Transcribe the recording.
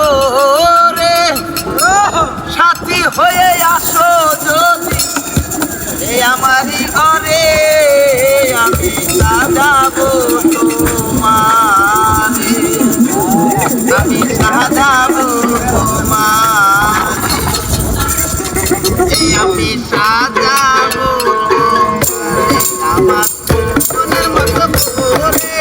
করে সাথী হয়ে আসো যদি। এ আমারই ঘরে, আমি সাজাবো তোমার। আমি সাজাবো তোমার। আমি সাজাবো আমার মতো করে